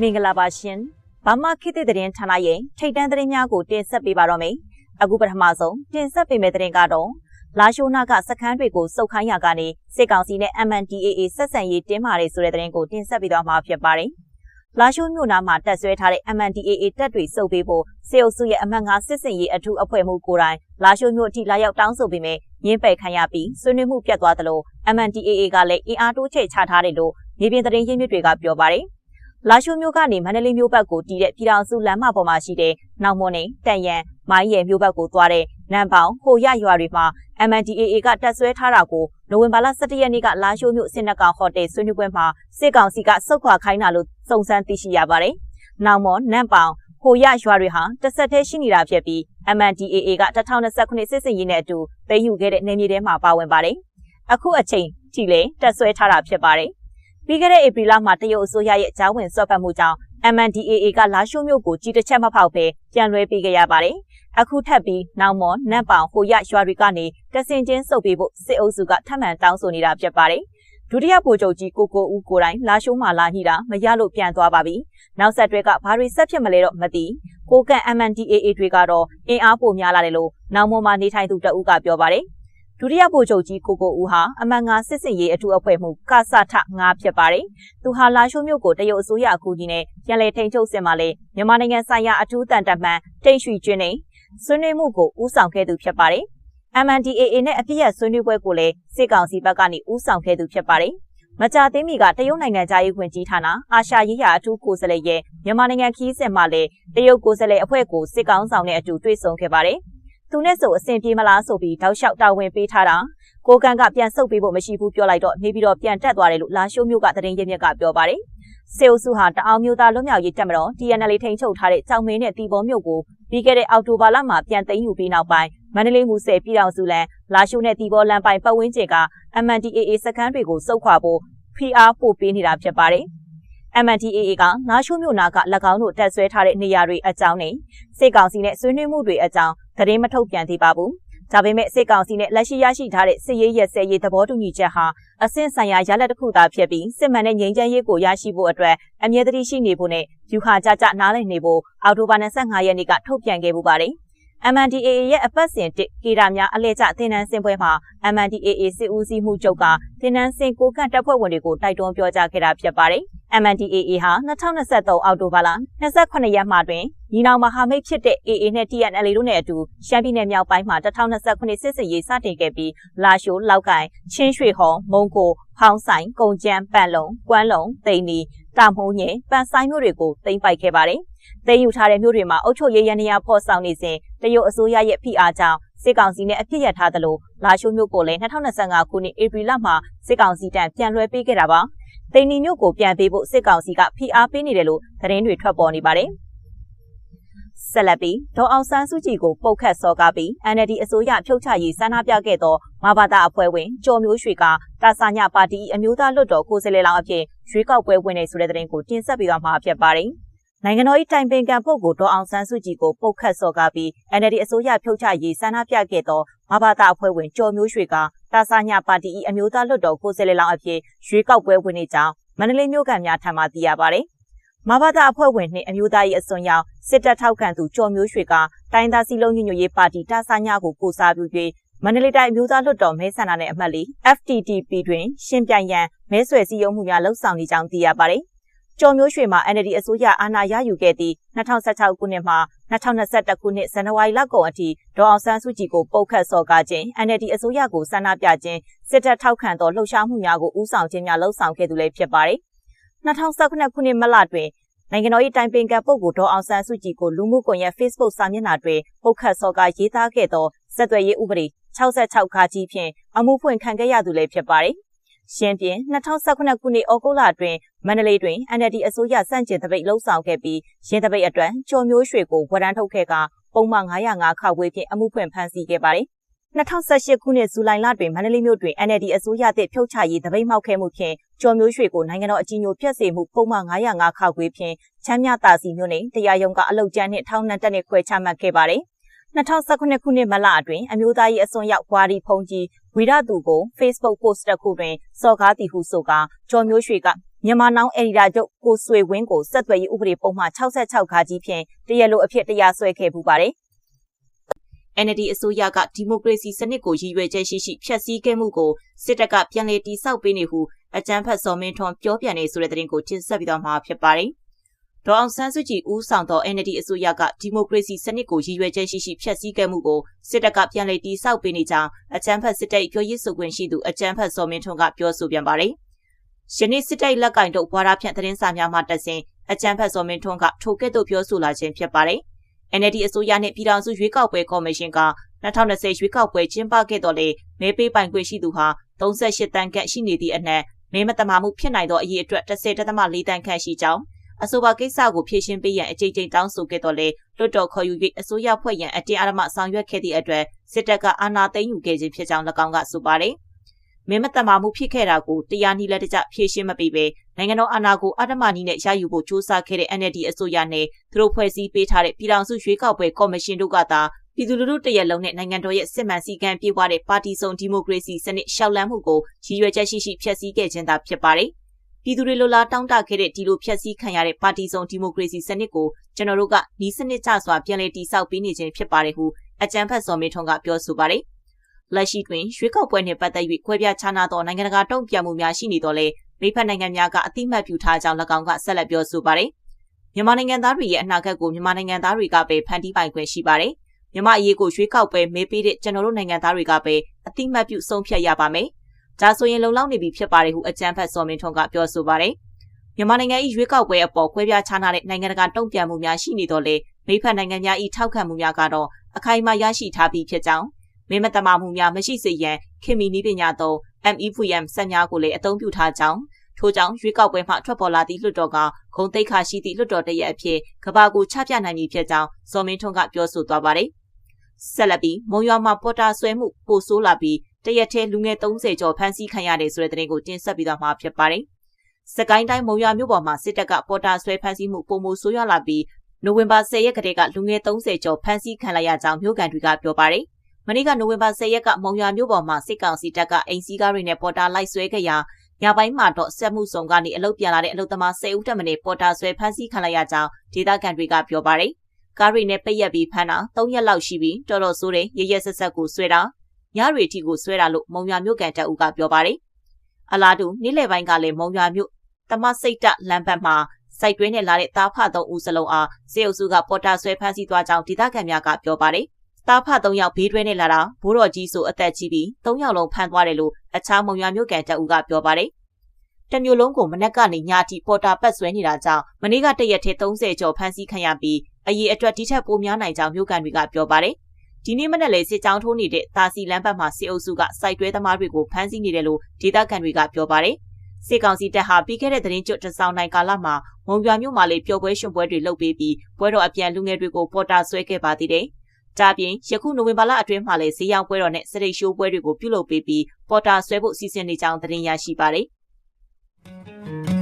မင်္ဂလာပါရှင်။ဘာမခေတ်သစ်သတင်းဌာနရဲ့ထိတ်တန့်သတင်းများကိုတင်ဆက်ပေးပါတော့မယ်။အခုပထမဆုံးတင်ဆက်ပေးမယ့်သတင်းကတော့လာရှိုးနာကစခန်းတွေကိုစုပ်ခိုင်းရာကနေစစ်ကောင်စီနဲ့ MNDAA ဆက်ဆံရေးတင်းမာတယ်ဆိုတဲ့သတင်းကိုတင်ဆက်ပေးသွားမှာဖြစ်ပါတယ်။လာရှိုးမြို့နာမှာတက်ဆွဲထားတဲ့ MNDAA တပ်တွေစုပ်ပေးဖို့စေအုပ်စုရဲ့အမှတ်၅စစ်စင်ရေးအထူးအဖွဲ့မှုကိုယ်တိုင်လာရှိုးမြို့အထိလာရောက်တောင်းဆိုပေမဲ့ရင်းပယ်ခံရပြီးဆွေးနွေးမှုပြတ်သွားသလို MNDAA ကလည်းအင်အားတိုးချဲ့ချထားတယ်လို့မြေပြင်သတင်းရင်းမြစ်တွေကပြောပါတယ်။ လာရှိုးမြို့ကနေမန္တလေးမြို့ဘက်ကိုတီးတဲ့ပြည်တော်စုလမ်းမပေါ်မှာရှိတဲ့နောက်မွန်နေတန်ရန်မိုင်းရယ်မြို့ဘက်ကိုသွားတဲ့နမ်ပေါင်ဟိုရရွာတွေမှာ MNDAA ကတက်ဆွဲထားတာကိုနိုဝင်ဘာလ17ရက်နေ့ကလာရှိုးမြို့စင်နကောင်ဟိုတယ်ဆွေးနွေးပွဲမှာစစ်ကောင်စီကစုတ်ခွာခိုင်းတာလို့စုံစမ်းသိရှိရပါတယ်။နောက်မော်နမ်ပေါင်ဟိုရရွာတွေဟာတစ်ဆက်တည်းရှိနေတာဖြစ်ပြီး MNDAA က2029စစ်စင်ရေးနဲ့အတူသိမ်းယူခဲ့တဲ့နေမြေထဲမှာပါဝင်ပါတယ်။အခုအချိန်ထိလည်းတက်ဆွဲထားတာဖြစ်ပါတယ်။ ပြီးခဲ့တဲ့ဧပြီလမှာတရုတ်အစိုးရရဲ့ကြားဝင်ဆွတ်ဖက်မှုကြောင့် MNDAA ကလာရှိုးမြို့ကိုကြီးတစ်ချက်မဖောက်ပဲပြန်လွှဲပေးခဲ့ရပါတယ်။အခုထပ်ပြီးနောက်မော်နတ်ပောင်ဟိုရရွာတွေကနေတဆင်ချင်းစုပ်ပေးဖို့စစ်အုပ်စုကထပ်မံတောင်းဆိုနေတာဖြစ်ပါတယ်။ဒုတိယဗိုလ်ချုပ်ကြီးကိုကိုဦးကိုတိုင်းလာရှိုးမှာလာညှိတာမရလို့ပြန်သွားပါပြီ။နောက်ဆက်တွဲကဘာတွေဆက်ဖြစ်မလဲတော့မသိ။ကိုကန် MNDAA တွေကတော့အင်အားပိုများလာတယ်လို့နောက်မော်မှာနေထိုင်သူတအုပ်ကပြောပါတယ်။ ဒုတိယဗိုလ်ချုပ်ကြီးကိုကိုဦးဟာအမှန်ငါစစ်စင်ရေးအထူးအဖွဲ့မှုကစထငါဖြစ်ပါတယ်။သူဟာလာရှိုးမြို့ကိုတရုတ်အစိုးရအကူအညီနဲ့ပြန်လည်ထိန်းချုပ်စင်မှာလေမြန်မာနိုင်ငံဆိုင်ရာအထူးတန်တမန်တိတ်ရွှေကျွင်းနေဆွေးနွေးမှုကိုဦးဆောင်ခဲ့သူဖြစ်ပါတယ်။ MNDAA နဲ့အပြည့်ရဆွေးနွေးပွဲကိုလည်းစစ်ကောင်စီဘက်ကနေဦးဆောင်ခဲ့သူဖြစ်ပါတယ်။မကြာသေးမီကတရုတ်နိုင်ငံသားရေးဝင်ကြီးဌာနအာရှရေးရာအထူးကိုယ်စားလှယ်ရဲ့မြန်မာနိုင်ငံခီးစဉ်မှာလည်းတရုတ်ကိုယ်စားလှယ်အဖွဲ့ကိုစစ်ကောင်ဆောင်နဲ့အတူတွေ့ဆုံခဲ့ပါတယ်။ သူနဲ့ဆိုအဆင်ပြေမလားဆိုပြီးတောက်လျှောက်တာဝန်ပေးထားတာကိုကန်ကပြန်ဆုတ်ပေးဖို့မရှိဘူးပြောလိုက်တော့နေပြီးတော့ပြန်တက်သွားတယ်လို့လာရှိုးမျိုးကသတင်းရင်းမြစ်ကပြောပါတယ်။စေအုပ်စုဟာတအောင်မျိုးသားလွတ်မြောက်ရေးတပ်မတော် TNL ထိန်းချုပ်ထားတဲ့ကြောင်မင်းနဲ့တီဘောမြို့ကိုပြီးခဲ့တဲ့အောက်တိုဘာလမှာပြန်သိမ်းယူပြီးနောက်ပိုင်းမန္တလေးမူဆယ်ပြည်တော်စုလန်လာရှိုးနဲ့တီဘောလန်ပိုင်ပတ်ဝန်းကျင်က MNDAA စခန်းတွေကိုစုပ်ခွာဖို့ PR ပို့ပေးနေတာဖြစ်ပါတယ်။ MNDAA ကလာရှိုးမြို့နာက၎င်းတို့တက်ဆွဲထားတဲ့နေရာတွေအကြောင်းနဲ့စစ်ကောင်စီနဲ့ဆွေးနွေးမှုတွေအကြောင်း သတင်းမထုတ်ပြန်သေးပါဘူး။ဒါပေမဲ့စစ်ကောင်စီနဲ့လက်ရှိရရှိထားတဲ့စစ်ရေးရဲစဲရေးသဘောတူညီချက်ဟာအဆင့်ဆိုင်ရာရလဒ်တစ်ခုသာဖြစ်ပြီးစစ်မှန်တဲ့ငြိမ်းချမ်းရေးကိုရရှိဖို့အတွက်အမြဲတမ်းရှိနေဖို့နဲ့ယူခါကြကြနားလည်နေဖို့အော်တိုဘာ25ရက်နေ့ကထုတ်ပြန်ခဲ့ပူပါတယ်။ MNDAA ရဲ့အပတ်စဉ်တစ်ကေတာများအလဲကျသင်တန်းစင်ပွဲမှာ MNDAA စစ်ဦးစီးမှုချုပ်ကသင်တန်းစင်ကိုကန့်တပ်ဖွဲ့ဝင်တွေကိုတိုက်တွန်းပြောကြားခဲ့တာဖြစ်ပါတယ်။ MNDAA ဟာ2023အောက်တိုဘာလ28ရက်မှတွင်ညီနောင်မဟာမိတ်ဖြစ်တဲ့ AA နဲ့ TNL တို့နဲ့အတူရှမ်းပြည်နယ်မြောက်ပိုင်းမှာ2029စစ်စင်ရေးစတင်ခဲ့ပြီးလာရှိုးလောက်ကိုင်ချင်းရွှေဟော်မုံကိုဖောင်းဆိုင်ကုံကျန်းပန့်လုံကွမ်းလုံတိန်နီ တာမှုန်းညင်ပန်ဆိုင်မျိုးတွေကိုတင်ပိုက်ခဲ့ပါတယ်။သိမ်းယူထားတဲ့မြို့တွေမှာအုပ်ချုပ်ရေးရန်ရာဖော်ဆောင်နေစဉ်တရုတ်အစိုးရရဲ့ဖိအားကြောင့်စစ်ကောင်စီနဲ့အပြစ်ရထားသလိုလာရှိုးမြို့ကိုလည်း2025ခုနှစ်ဧပြီလမှာစစ်ကောင်စီတန်ပြန်လွှဲပေးခဲ့တာပါ။တိန်နီမြို့ကိုပြန်ပေးဖို့စစ်ကောင်စီကဖိအားပေးနေတယ်လို့သတင်းတွေထွက်ပေါ်နေပါတယ်။ ဆက်လက်ပြီးဒေါ်အောင်ဆန်းစုကြည်ကိုပုတ်ခတ်စော်ကားပြီး NLD အစိုးရဖြုတ်ချရေးဆန္ဒပြခဲ့သောမဘာသာအဖွဲ့ဝင်ကျော်မျိုးရွှေကတာဆာညပါတီအမျိုးသားလွတ်တော်ကိုယ်စားလှယ်လောင်းအဖြစ်ရွေးကောက်ပွဲဝင်နေဆိုတဲ့သတင်းကိုတင်ဆက်ပေးသွားမှာဖြစ်ပါတယ်။နိုင်ငံတော်၏တိုင်ပင်ခံပုဂ္ဂိုလ်ဒေါ်အောင်ဆန်းစုကြည်ကိုပုတ်ခတ်စော်ကားပြီး NLD အစိုးရဖြုတ်ချရေးဆန္ဒပြခဲ့သောမဘာသာအဖွဲ့ဝင်ကျော်မျိုးရွှေကတာဆာညပါတီ၏အမျိုးသားလွတ်တော်ကိုယ်စားလှယ်လောင်းအဖြစ်ရွေးကောက်ပွဲဝင်နေကြောင်းမန္တလေးမြို့ကများထံမှသိရပါတယ်။ မဘာသာအဖွဲ့ဝင်နှင့်အမျိုးသား၏အစွန်ရောက်စစ်တပ်ထောက်ခံသူကျော်မျိုးရွှေကတိုင်းသားစီလုံးညညရေးပါတီတာဆာညကိုကိုစားပြု၍မန္တလေးတိုင်းအမျိုးသားလွှတ်တော်မဲဆန္ဒနယ်အမှတ်လေး FTTP တွင်ရှင်းပြရန်မဲဆွယ်စည်းရုံးမှုများလှုပ်ဆောင်နေကြောင်းသိရပါတယ်။ကျော်မျိုးရွှေမှာ NLD အစိုးရအာဏာရယူခဲ့သည့်2016ခုနှစ်မှ2021ခုနှစ်ဇန်နဝါရီလကုန်အထိဒေါ်အောင်ဆန်းစုကြည်ကိုပုတ်ခတ်စော်ကားခြင်း NLD အစိုးရကိုဆန္ဒပြခြင်းစစ်တပ်ထောက်ခံသောလှုပ်ရှားမှုများကိုဦးဆောင်ခြင်းများလှုပ်ဆောင်ခဲ့သူလည်းဖြစ်ပါတယ်။ 2019ခုနှစ်မလတွင်နိုင်ငံတော်၏တိုင်ပင်ခံပုဂ္ဂိုလ်ဒေါ်အောင်ဆန်းစုကြည်ကိုလူမှုကွန်ရက် Facebook စာမျက်နှာတွင်ပုတ်ခတ်စော်ကားရေးသားခဲ့သောစက်သွယ်ရေးဥပဒေ66ခါကြီးဖြင့်အမှုဖွင့်ခံခဲ့ရသူလည်းဖြစ်ပါတယ်။ရှင်းပြ2019ခုနှစ်ဩဂုတ်လတွင်မန္တလေးတွင် NLD အစိုးရစန့်ကျင်တပိတ်လှုပ်ဆောင်ခဲ့ပြီးရင်းတပိတ်အတွက်ကျော်မျိုးရွှေကိုဝရမ်းထုတ်ခဲ့ကပုံမှန်905ခါခွေဖြင့်အမှုဖွင့်ဖမ်းဆီးခဲ့ပါတယ်။2018ခုနှစ်ဇူလိုင်လတွင်မန္တလေးမြို့တွင် NLD အစိုးရသည့်ဖြုတ်ချရေးတပိတ်မှောက်ခဲ့မှုဖြင့် ကျော်မျိုးရွှေကိုနိုင်ငံတော်အကြီးအကျယ်ပြည့်စေမှုပုံမှန်905ခါခွေဖြင့်ချမ်းမြတာစီမြို့နယ်တရားရုံးကအလုတ်ကျန်းနှင့်ထောင်နှံတက်နှင့်ခွဲချမှတ်ခဲ့ပါတယ်။2019ခုနှစ်မလအတွင်းအမျိုးသားရေးအစွန်ရောက်ဝါဒီဖုန်ကြီးဝီရသူကို Facebook post တစ်ခုတွင်စော်ကားသည်ဟုဆိုကာကျော်မျိုးရွှေကမြန်မာနောင်အယ်ဒီတာချုပ်ကိုဆွေဝင်းကိုဆက်သွယ်ရေးဥပဒေပုံမှန်66ခါကြီးဖြင့်တရားလိုအဖြစ်တရားစွဲခဲ့ပူပါတယ်။ NLD အစိုးရကဒီမိုကရေစီစနစ်ကိုရည်ရွယ်ချက်ရှိရှိဖျက်ဆီးခဲ့မှုကိုစစ်တပ်ကပြန်လည်တိစောက်ပေးနေဟု အကြမ်းဖက်စော်မင်းထွန်းပြောပြနေဆိုတဲ့သတင်းကိုတင်ဆက်ပြီးတော့မှာဖြစ်ပါတယ်။ဒေါအောင်ဆန်းစုကြည်ဦးဆောင်သော NLD အစိုးရကဒီမိုကရေစီစနစ်ကိုရည်ရွယ်ချက်ရှိရှိဖျက်ဆီးခဲ့မှုကိုစစ်တပ်ကပြန်လည်တိစောက်ပေးနေကြောင်းအကြမ်းဖက်စစ်တပ်ပြောရေးဆိုခွင့်ရှိသူအကြမ်းဖက်စော်မင်းထွန်းကပြောဆိုပြန်ပါတယ်။ယနေ့စစ်တပ်လက်ကင်တို့ဘွာရာဖြန့်သတင်းစာများမှတက်စဉ်အကြမ်းဖက်စော်မင်းထွန်းကထိုကဲ့သို့ပြောဆိုလာခြင်းဖြစ်ပါတယ်။ NLD အစိုးရနှင့်ပြည်ထောင်စုရွေးကောက်ပွဲကော်မရှင်က2020ရွေးကောက်ပွဲကျင်းပခဲ့တော့လေမဲပေးပိုင်ခွင့်ရှိသူဟာ38တန်းခန့်ရှိနေသည့်အနက် မဲမတမာမှုဖြစ်နိုင်သောအရေးအတွက်10.4တန်းခန့်ရှိကြောင်းအဆိုပါကိစ္စကိုဖြေရှင်းပေးရန်အကြိမ်ကြိမ်တောင်းဆိုခဲ့တော့လေလွတ်တော်ခေါ်ယူ၍အစိုးရဖွဲ့ရန်အတင်းအဓမ္မဆောင်ရွက်ခဲ့သည့်အတွက်စစ်တပ်ကအာဏာသိမ်းယူခဲ့ခြင်းဖြစ်ကြောင်း၎င်းကဆိုပါတယ်။မင်းမတမာမှုဖြစ်ခဲ့တာကိုတရားနည်းလက်တကျဖြေရှင်းမပေးဘဲနိုင်ငံတော်အာဏာကိုအဓမ္မနည်းနဲ့ရယူဖို့ကြိုးစားခဲ့တဲ့ NLD အစိုးရနဲ့သူတို့ဖွဲ့စည်းပေးထားတဲ့ပြည်ထောင်စုရွေးကောက်ပွဲကော်မရှင်တို့ကသာ ပြည်သူလူထုတရက်လုံးနဲ့နိုင်ငံတော်ရဲ့စစ်မှန်စည်းကမ်းပြေဝတဲ့ပါတီစုံဒီမိုကရေစီစနစ်ရှောက်လန်းမှုကိုရည်ရွယ်ချက်ရှိရှိဖျက်ဆီးခဲ့ခြင်းသာဖြစ်ပါတယ်။ပြည်သူတွေလိုလားတောင်းတခဲ့တဲ့ဒီလိုဖျက်ဆီးခံရတဲ့ပါတီစုံဒီမိုကရေစီစနစ်ကိုကျွန်တော်တို့ကဤစနစ်ကျစွာပြန်လည်တည်ဆောက်ပေးနေခြင်းဖြစ်ပါတယ်ဟုအကြံဖတ်စော်မေထွန်းကပြောဆိုပါတယ်။လက်ရှိတွင်ရွေးကောက်ပွဲနှင့်ပတ်သက်၍ခွဲပြားခြားနာသောနိုင်ငံတကာတုံ့ပြန်မှုများရှိနေတော့လေမိဖက်နိုင်ငံများကအတိမတ်ပြုထားကြောင်း၎င်းကဆက်လက်ပြောဆိုပါတယ်။မြန်မာနိုင်ငံသားတွေရဲ့အနာဂတ်ကိုမြန်မာနိုင်ငံသားတွေကပဲဖန်တီးပိုင်ခွင့်ရှိပါတယ်။ မြန်မာအရေးကိုရွေးကောက်ပွဲမေးပေးတဲ့ကျွန်တော်တို့နိုင်ငံသားတွေကပဲအတိမတ်ပြုဆုံးဖြတ်ရပါမယ်။ဒါဆိုရင်လုံလောက်နေပြီဖြစ်ပါတယ်ဟုအကြံဖတ်စော်မင်းထွန်းကပြောဆိုပါတယ်။မြန်မာနိုင်ငံ၏ရွေးကောက်ပွဲအပေါ်ခွဲပြားခြားနာတဲ့နိုင်ငံတကာတုံ့ပြန်မှုများရှိနေတော့လေမိဖက်နိုင်ငံများ၏ထောက်ခံမှုများကတော့အခိုင်အမာရရှိထားပြီးဖြစ်ကြောင်းမင်းမတမာမှုများမရှိစေရန်ခင်မီနည်းပညာသုံး MEVM စက်များကိုလည်းအသုံးပြုထားကြောင်းထို့ကြောင့်ရွေးကောက်ပွဲမှထွက်ပေါ်လာသည့်လွှတ်တော်ကဂုံတိတ်ခါရှိသည့်လွှတ်တော်တရက်အဖြစ်ကဘာကိုချပြနိုင်ပြီဖြစ်ကြောင်းဇော်မင်းထွန်းကပြောဆိုသွားပါတယ်။ ဆက်လက်ပြီးမုံရွာမှာပေါ်တာဆွဲမှုပိုဆိုးလာပြီးတရက်ထဲလူငယ်30ကျော်ဖမ်းဆီးခံရတယ်ဆိုတဲ့သတင်းကိုတင်ဆက်ပြီးတော့မှာဖြစ်ပါတယ်။စကိုင်းတိုင်းမုံရွာမြို့ပေါ်မှာစစ်တပ်ကပေါ်တာဆွဲဖမ်းဆီးမှုပုံမှုဆိုးရွားလာပြီးနိုဝင်ဘာ10ရက်ကတည်းကလူငယ်30ကျော်ဖမ်းဆီးခံလိုက်ရကြောင်းမြို့ကန်တွေကပြောပါတယ်။မနေ့ကနိုဝင်ဘာ10ရက်ကမုံရွာမြို့ပေါ်မှာစစ်ကောင်စီတပ်ကအိမ်စီးကားတွေနဲ့ပေါ်တာလိုက်ဆွဲခဲ့ရာညပိုင်းမှာတော့ဆက်မှုဆောင်ကနေအလုတ်ပြန်လာတဲ့အလုတ်သမား10ဦးတက်မနေပေါ်တာဆွဲဖမ်းဆီးခံလိုက်ရကြောင်းဒေသခံတွေကပြောပါတယ်။ ကားတွေနဲ့ပိတ်ရက်ပြီးဖမ်းတာ3ရက်လောက်ရှိပြီးတော်တော်ဆိုးတဲ့ရရဆက်ဆက်ကိုဆွဲတာညတွေထီကိုဆွဲတာလို့မုံရွာမြို့ကန်တပ်ဦးကပြောပါတယ်။အလားတူနေ့လယ်ပိုင်းကလည်းမုံရွာမြို့တမစိတ်တလမ်းဘက်မှာစိုက်တွင်းနဲ့လာတဲ့တားဖသုံးဦးစလုံးအားစေအုပ်စုကပေါ်တာဆွဲဖမ်းဆီးသွားကြောင်းဒေသခံများကပြောပါတယ်။တားဖသုံးယောက်ဘေးတွဲနဲ့လာတာဘိုးတော်ကြီးဆိုအသက်ကြီးပြီးသုံးယောက်လုံးဖမ်းသွားတယ်လို့အခြားမုံရွာမြို့ကန်တပ်ဦးကပြောပါတယ်။တမျိုးလုံးကိုမနက်ကနေညအထိပေါ်တာပတ်ဆွဲနေတာကြောင့်မနေ့ကတရက်ထဲ30ကျော်ဖမ်းဆီးခံရပြီး အရေးအတွက်ဒီထက်ပိုများနိုင်ကြောင်းမြို့ကန်တွေကပြောပါတယ်။ဒီနေ့မနက်လေစစ်ကြောင်းထိုးနေတဲ့တာစီလမ်းဘက်မှာစစ်အုပ်စုကစိုက်တွဲသမားတွေကိုဖမ်းဆီးနေတယ်လို့ဒေသခံတွေကပြောပါတယ်။စစ်ကောင်စီတပ်ဟာပြီးခဲ့တဲ့သတင်းကျွတ်တစောင်းနိုင်ကာလမှာမုံရွာမြို့မှာလေပျော်ပွဲရှင်ပွဲတွေလုပ်ပေးပြီးပွဲတော်အပြန်လူငယ်တွေကိုပေါ်တာဆွဲခဲ့ပါသေးတယ်။ဒါပြင်ယခုနိုဝင်ဘာလအတွင်းမှာလည်းဈေးရောင်းပွဲတော်နဲ့စရိတ်ရှိုးပွဲတွေကိုပြုလုပ်ပေးပြီးပေါ်တာဆွဲဖို့စီစဉ်နေကြောင်းသတင်းရရှိပါတယ်။ Thank you.